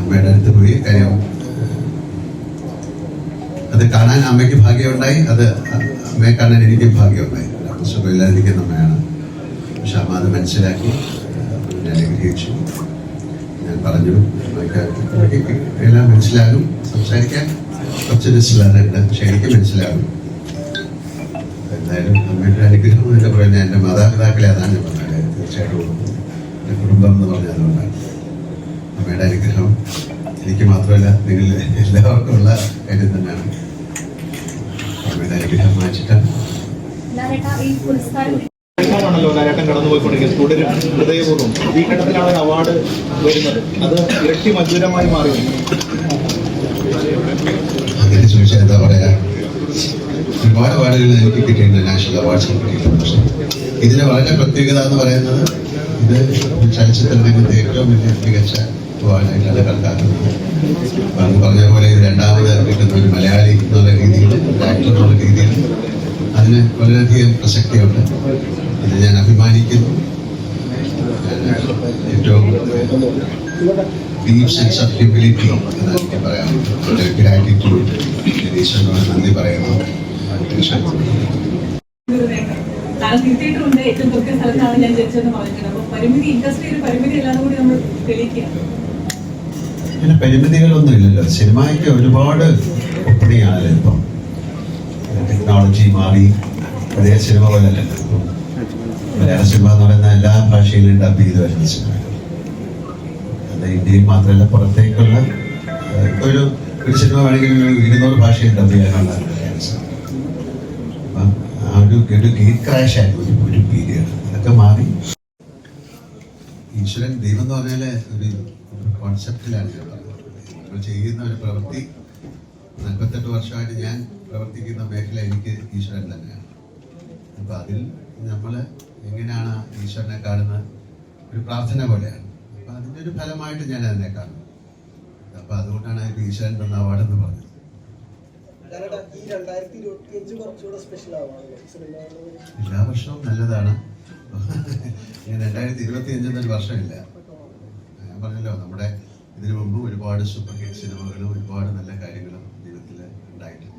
അമ്മയുടെ അടുത്ത് പോയി കാര്യം അത് കാണാൻ അമ്മയ്ക്ക് ഭാഗ്യമുണ്ടായി അത് അമ്മയെ കാണാൻ എനിക്കും ഭാഗ്യമുണ്ടായി. സുഖമില്ലാതിരിക്കുന്ന അമ്മയാണ്. പക്ഷെ അമ്മ അത് മനസ്സിലാക്കി അനുഗ്രഹിച്ചു. ഞാൻ പറഞ്ഞു എല്ലാം മനസ്സിലാകും സംസാരിക്കാൻ കുറച്ച് മനസ്സിലാകുന്നുണ്ട് പക്ഷെ എനിക്ക് മനസ്സിലാകും. എന്തായാലും അമ്മയുടെ അനുഗ്രഹം എന്നൊക്കെ പറയുന്നത് എന്റെ മാതാപിതാക്കളെ അതാണ് ഞാൻ പറഞ്ഞത് തീർച്ചയായിട്ടും എന്റെ കുടുംബം എന്ന് പറഞ്ഞതുകൊണ്ടാണ് അമ്മയുടെ അനുഗ്രഹം. എനിക്ക് മാത്രമല്ല നിങ്ങൾ എല്ലാവർക്കും ഉള്ള കാര്യം തന്നെയാണ്. അമ്മയുടെ അനുഗ്രഹം വാങ്ങിച്ചിട്ടാണ് ഈ പുരസ്കാരം ാണല്ലോ ലാലേട്ടൻ കടന്നുപോയിക്കൊണ്ടിരിക്കുന്നത്? തുടരും ഹൃദയപൂർവം ഈ ഘട്ടത്തിലാണ് അവാർഡ് വരുന്നത്. അത് ഇരട്ടി മധുരമായി മാറി. അങ്ങനെ ചോദിച്ചാൽ എന്താ പറയാ? ഒരുപാട് അവാർഡുകൾ എനിക്ക് കിട്ടിയിട്ടുണ്ട്. നാഷണൽ അവാർഡ്സ് കിട്ടിയിട്ടുണ്ട് പക്ഷേ ഇതിന് വളരെ പ്രത്യേകത എന്ന് പറയുന്നത് ഇത് ഒരു ചലച്ചിത്ര രംഗത്തെ ഏറ്റവും വലിയ മികച്ച അവാർഡായിട്ടാണ് കണക്കാക്കുന്നത് അന്ന് പറഞ്ഞ പോലെ രണ്ടാമത് കിട്ടുന്ന ഒരു മലയാളി എന്നുള്ള രീതിയിൽ ആക്ടർ എന്നുള്ള രീതിയിൽ അതിന് വളരെയധികം പ്രസക്തിയുണ്ട്. ഇത് ഞാൻ അഭിമാനിക്കുന്നു. ഏറ്റവും സെൻസ് ഓഫ് ഹ്യൂമിലിറ്റി എന്ന് എനിക്ക് പറയാം. ഗ്രാറ്റിറ്റ്യൂഡ് ഈശ്വരനോട് നന്ദി പറയുന്നു. താങ്കൾ കിട്ടിയിട്ടുണ്ട് ഏറ്റവും കൃത്യ സ്ഥലത്താണ് ഞാൻ ജനിച്ചതെന്ന് പറഞ്ഞിട്ടുണ്ട്. അപ്പൊ പരിമിതി ഇൻഡസ്ട്രിയിൽ പരിമിതി എല്ലാം കൂടി നമ്മൾ തെളിയിക്കുകയാണ്. പിന്നെ പരിമിതികളൊന്നും ഇല്ലല്ലോ. സിനിമയ്ക്ക് ഒരുപാട് ഒപ്പണിയാണല്ലോ ഇപ്പം. ടെക്നോളജി മാറി പഴയ സിനിമ പോലല്ലല്ലോ മലയാള സിനിമ എന്ന് പറയുന്ന എല്ലാ ഭാഷയിലും ഡബ് ചെയ്ത് വരുന്ന സിനിമ അത് ഇന്ത്യയിൽ മാത്രമല്ല പുറത്തേക്കുള്ള ഒരു സിനിമ വേണമെങ്കിൽ ഇരുന്നൂറ് ഭാഷയിൽ ഡബ് ചെയ്യാനുള്ള ഒരു ഒരു ഗേറ്റ് ക്രാഷ് ആയിരുന്നു ഒരു ഒരു പീരിയഡ് അതൊക്കെ മാറി. ഈശ്വരൻ ദൈവം എന്ന് പറഞ്ഞാൽ ഒരു കോൺസെപ്റ്റിലാണ് നമ്മൾ ചെയ്യുന്ന ഒരു പ്രവൃത്തി നാൽപ്പത്തെട്ട് വർഷമായിട്ട് ഞാൻ പ്രവർത്തിക്കുന്ന മേഖല എനിക്ക് ഈശ്വരൻ തന്നെയാണ്. അപ്പൊ അതിൽ നമ്മൾ എങ്ങനെയാണ് ഈശ്വരനെ കാണുന്ന ഒരു പ്രാർത്ഥന പോലെയാണ്. അപ്പൊ അതിന്റെ ഒരു ഫലമായിട്ട് ഞാൻ അതിനെ കാണുന്നു. അപ്പൊ അതുകൊണ്ടാണ് ഈശ്വരൻ തന്ന അവാർഡ് എന്ന് പറഞ്ഞത്. ഈ എല്ലാ വർഷവും നല്ലതാണ്. രണ്ടായിരത്തി ഇരുപത്തി അഞ്ചെന്നൊരു വർഷമില്ല. ഞാൻ പറഞ്ഞല്ലോ നമ്മുടെ ഇതിനു മുമ്പ് ഒരുപാട് സൂപ്പർ ഹിറ്റ് സിനിമകളും ഒരുപാട് നല്ല കാര്യങ്ങളും ജീവിതത്തിൽ ഉണ്ടായിട്ടുണ്ട്.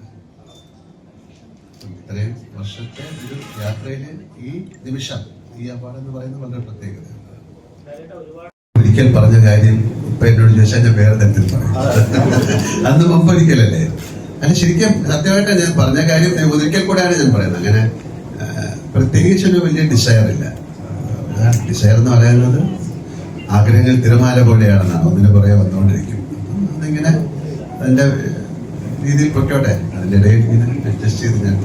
ഇത്രയും വർഷത്തെ ഒരു യാത്രയിൽ ഈ നിമിഷം ഈ അവാർഡ് എന്ന് പറയുന്നത് വളരെ പ്രത്യേകത ഒരിക്കൽ പറഞ്ഞ കാര്യം ഇപ്പൊ എന്നോട് ചോദിച്ചാൽ ഞാൻ വേറെ തരത്തിൽ പറയും. അന്ന് മുമ്പ് ഒരിക്കലല്ലേ അല്ല ശരിക്കും സത്യമായിട്ട് ഞാൻ പറഞ്ഞ കാര്യം ഒരിക്കൽ കൂടെയാണ് ഞാൻ പറയുന്നത്. അങ്ങനെ പ്രത്യേകിച്ച് പ്രത്യേകിച്ചൊരു വലിയ ഡിസയർ ഇല്ല. ഡിസയർ എന്ന് പറയുന്നത് ആഗ്രഹങ്ങൾ തിരമാല പോലെയാണെന്നാണ്. ഒന്നിനു പുറകെ വന്നുകൊണ്ടിരിക്കും. അതിങ്ങനെ അതിന്റെ രീതിയിൽ പൊയ്ക്കോട്ടെ. അതിന്റെ ഇടയിൽ ഇങ്ങനെ അഡ്ജസ്റ്റ് ചെയ്ത് ഞാൻ